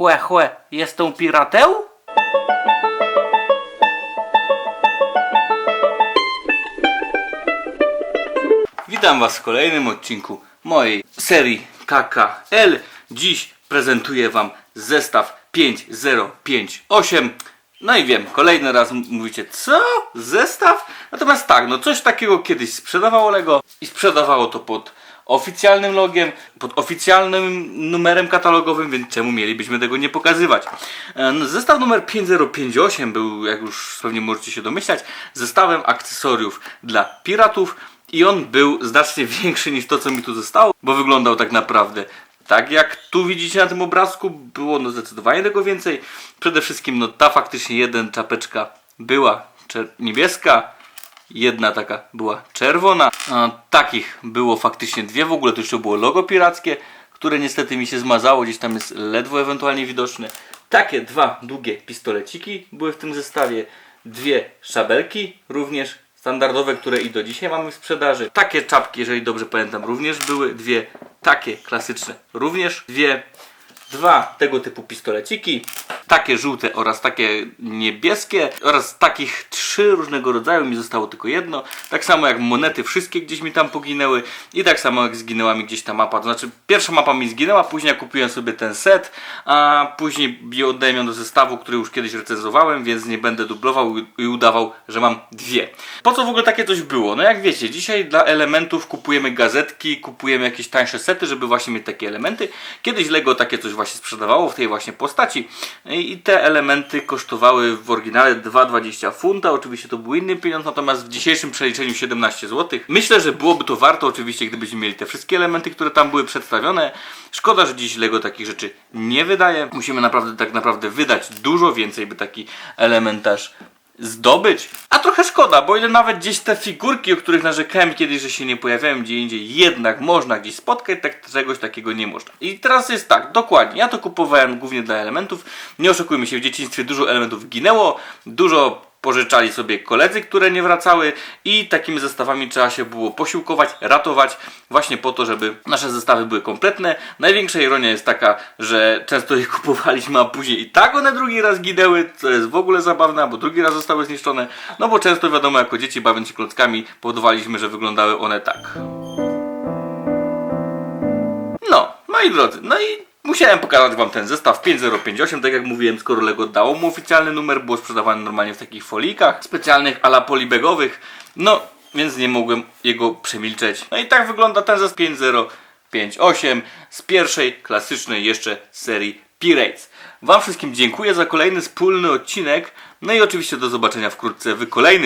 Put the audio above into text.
Chłe, chłe, jestem piratę? Witam Was w kolejnym odcinku mojej serii KKL. Dziś prezentuję Wam zestaw 5058. No i wiem, kolejny raz mówicie, co? Zestaw? Natomiast tak, no coś takiego kiedyś sprzedawało Lego i sprzedawało to pod oficjalnym logiem, pod oficjalnym numerem katalogowym, więc czemu mielibyśmy tego nie pokazywać? E, no, Zestaw numer 5058 był, jak już pewnie możecie się domyślać, zestawem akcesoriów dla piratów i on był znacznie większy niż to, co mi tu zostało, bo wyglądał tak naprawdę tak jak tu widzicie na tym obrazku, było no zdecydowanie tego więcej. Przede wszystkim no ta faktycznie jeden czapeczka była niebieska, jedna taka była czerwona. A, takich było faktycznie dwie, w ogóle to jeszcze było logo pirackie, które niestety mi się zmazało, gdzieś tam jest ledwo ewentualnie widoczne. Takie dwa długie pistoleciki były w tym zestawie, dwie szabelki również standardowe, które i do dzisiaj mamy w sprzedaży. Takie czapki, jeżeli dobrze pamiętam, również były dwie, takie klasyczne również dwie, dwa tego typu pistoleciki, takie żółte oraz takie niebieskie oraz takich trzy różnego rodzaju, mi zostało tylko jedno, tak samo jak monety wszystkie gdzieś mi tam poginęły i tak samo jak zginęła mi gdzieś ta mapa, to znaczy pierwsza mapa mi zginęła, później kupiłem sobie ten set, a później je ją do zestawu, który już kiedyś recenzowałem, więc nie będę dublował i udawał, że mam dwie. Po co w ogóle takie coś było? No jak wiecie, dzisiaj dla elementów kupujemy gazetki, kupujemy jakieś tańsze sety, żeby właśnie mieć takie elementy. Kiedyś Lego takie coś właśnie sprzedawało w tej właśnie postaci i te elementy kosztowały w oryginale 2,20 funta. Oczywiście to był inny pieniądz, natomiast w dzisiejszym przeliczeniu 17 zł. Myślę, że byłoby to warto oczywiście, gdybyśmy mieli te wszystkie elementy, które tam były przedstawione. Szkoda, że dziś Lego takich rzeczy nie wydaje. Musimy naprawdę tak naprawdę wydać dużo więcej, by taki elementarz zdobyć. A trochę szkoda, bo ile nawet gdzieś te figurki, o których narzekałem kiedyś, że się nie pojawiają gdzie indziej, jednak można gdzieś spotkać, tak czegoś takiego nie można. I teraz jest tak, dokładnie, ja to kupowałem głównie dla elementów. Nie oszukujmy się, w dzieciństwie dużo elementów ginęło, dużo pożyczali sobie koledzy, które nie wracały i takimi zestawami trzeba się było posiłkować, ratować właśnie po to, żeby nasze zestawy były kompletne. Największa ironia jest taka, że często je kupowaliśmy, a później i tak one drugi raz ginęły, co jest w ogóle zabawne, bo drugi raz zostały zniszczone, no bo często wiadomo, jako dzieci bawiąc się klockami powodowaliśmy, że wyglądały one tak. No, moi drodzy, no i musiałem pokazać Wam ten zestaw 5058, tak jak mówiłem, skoro Lego dało mu oficjalny numer, było sprzedawane normalnie w takich folikach specjalnych, ala polibegowych, no, więc nie mogłem jego przemilczeć. No i tak wygląda ten zestaw 5058 z pierwszej, klasycznej jeszcze serii Pirates. Wam wszystkim dziękuję za kolejny wspólny odcinek, no i oczywiście do zobaczenia wkrótce w kolejnych